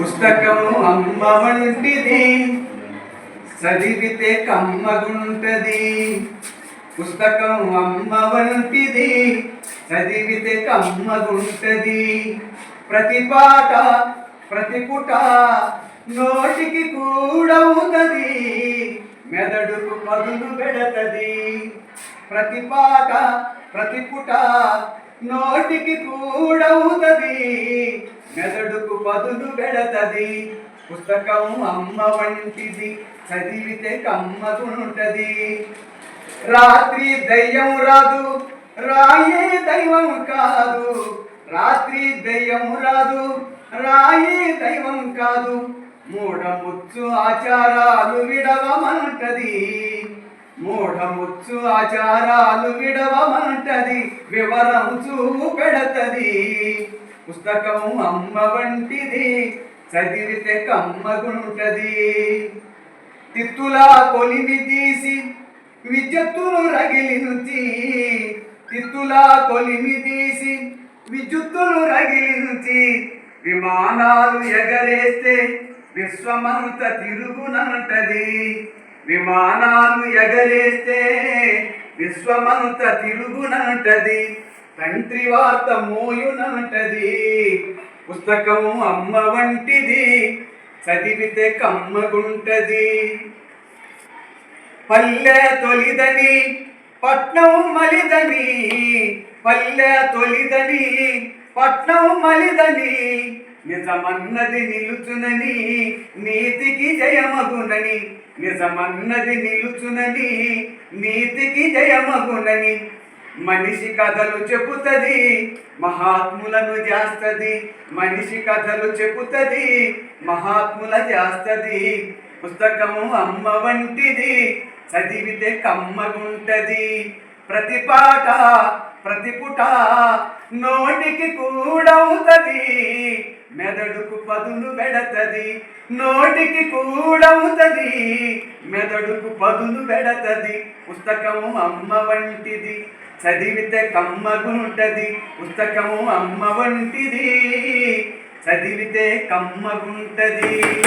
పుస్తకం అమ్మ వంటిది చదివితే కమ్మగుంటది. పుస్తకం అమ్మ వంటిది చదివితే కమ్మగుంటది. ప్రతి పాట ప్రతి పుట నోటికి కూడవుతది మెదడుకు పదులు పెడతది. ప్రతి పాట ప్రతి పుట నోటికి కూడవుతది మెదడుకు పదులు పెడతది పుస్తకం అమ్మ వంటిది చదివితే కమ్మగుంటది రాత్రి దయ్యం రాదు రాయే దైవం కాదు. రాత్రి దయ్యం రాదు రాయే దైవం కాదు. మూఢముచ్చు ఆచారాలు విడవమంటది మూఢముచ్చు ఆచారాలు విడవమంటది వివరం చూపెడతది పుస్తకం అమ్మ వంటిది చదివితే కమ్మగుంటది తిత్తులా కొలిమి తీసి విద్యుత్తును రగిలించి తిత్తులా కొలిమి తీసి విద్యుత్తును రగిలించి విమానాలు ఎగరేస్తే విశ్వమంత తిరుగునంటది విమానాలు ఎగరేస్తే విశ్వమంత తిరుగునంటది తంత్రి వార్త మోయునంటది పుస్తకము అమ్మ వంటిది చదివితే కమ్మగుంటది. పల్లె తొలిదని పట్నం మలిదని పల్లె తొలిదని పట్నం మలిదని నిజమన్నది నిలుచునని నీతికి జయమగునని నిజమన్నది నిలుచునని నీతికి జయమగునని మనిషి కథలు చెబుతుంది మహాత్ములను చేస్తది. మనిషి కథలు చెబుతుంది మహాత్ముల చేస్తది. పుస్తకము అమ్మ వంటిది చదివితే కమ్మగుంటది. ప్రతి పాట ప్రతి పుట నోటికి కూడవుతది. మెదడుకు పదును పెడతది నోటికి కూడవుతది. మెదడుకు పదును పెడతది పుస్తకము అమ్మ వంటిది. చదివితే కమ్మగుంటది పుస్తకము అమ్మ వంటిది. చదివితే కమ్మగుంటది